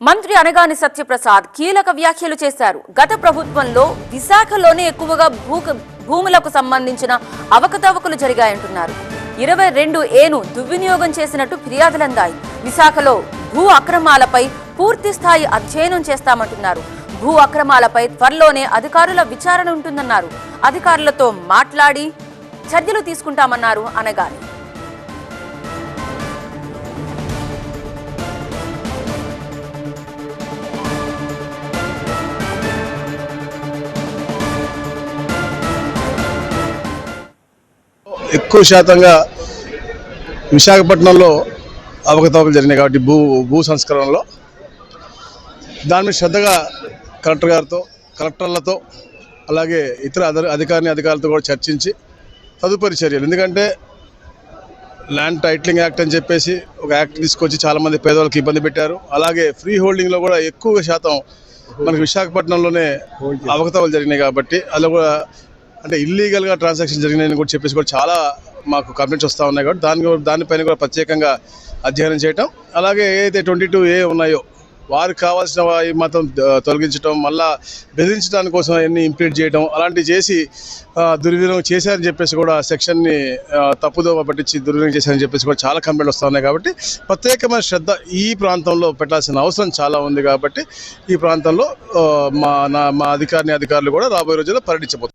మంత్రి అనగాని సత్యప్రసాద్ కీలక వ్యాఖ్యలు చేశారు. గత ప్రభుత్వంలో విశాఖలోనే ఎక్కువగా భూ భూములకు సంబంధించిన అవకతవకలు జరిగాయంటున్నారు. ఇరవై రెండు ఏను దుర్వినియోగం చేసినట్టు ఫిర్యాదులందాయి. విశాఖలో భూ అక్రమాలపై పూర్తి స్థాయి అధ్యయనం చేస్తామంటున్నారు. భూ అక్రమాలపై త్వరలోనే అధికారుల విచారణ ఉంటుందన్నారు. అధికారులతో మాట్లాడి చర్యలు తీసుకుంటామన్నారు అనగాని. ఎక్కువ శాతంగా విశాఖపట్నంలో అవకతవకలు జరిగినాయి కాబట్టి భూ భూ సంస్కరణలో. దాని మీద శ్రద్ధగా కలెక్టర్ గారితో కలెక్టర్లతో అలాగే ఇతర అధి- అధికారిని అధికారులతో కూడా చర్చించి తదుపరి చర్యలు. ఎందుకంటే ల్యాండ్ టైటిలింగ్ యాక్ట్ అని చెప్పేసి ఒక యాక్ట్ తీసుకొచ్చి చాలామంది పేదవాళ్ళకి ఇబ్బంది పెట్టారు. అలాగే ఫ్రీ హోల్డింగ్లో కూడా ఎక్కువ శాతం మనకి విశాఖపట్నంలోనే అవకతవకలు జరిగినాయి కాబట్టి అలా కూడా అంటే ఇల్లీగల్గా ట్రాన్సాక్షన్ జరిగినాయని కూడా చెప్పేసి కూడా చాలా మాకు కంప్లైంట్స్ వస్తూ ఉన్నాయి కాబట్టి దాని కూడా- దానిపైన కూడా ప్రత్యేకంగా అధ్యయనం చేయటం. అలాగే ఏదైతే ట్వంటీ టూ ఏ ఉన్నాయో వారికి కావాల్సిన మాత్రం తొలగించడం మళ్ళా బెదిరించడానికి కోసం అన్ని ఇంప్లీట్ చేయడం అలాంటివి చేసి దుర్వినియోగం చేశారని చెప్పేసి కూడా సెక్షన్ని తప్పుదోవ పట్టించి దుర్వినియోగం చేశారని చెప్పేసి కూడా చాలా కంప్లైంట్ వస్తూ ఉన్నాయి కాబట్టి ప్రత్యేకమైన శ్రద్ధ ఈ ప్రాంతంలో పెట్టాల్సిన అవసరం చాలా ఉంది కాబట్టి ఈ ప్రాంతంలో మా నా మా అధికారిని అధికారులు కూడా రాబోయే రోజుల్లో పర్యటించబోతున్నారు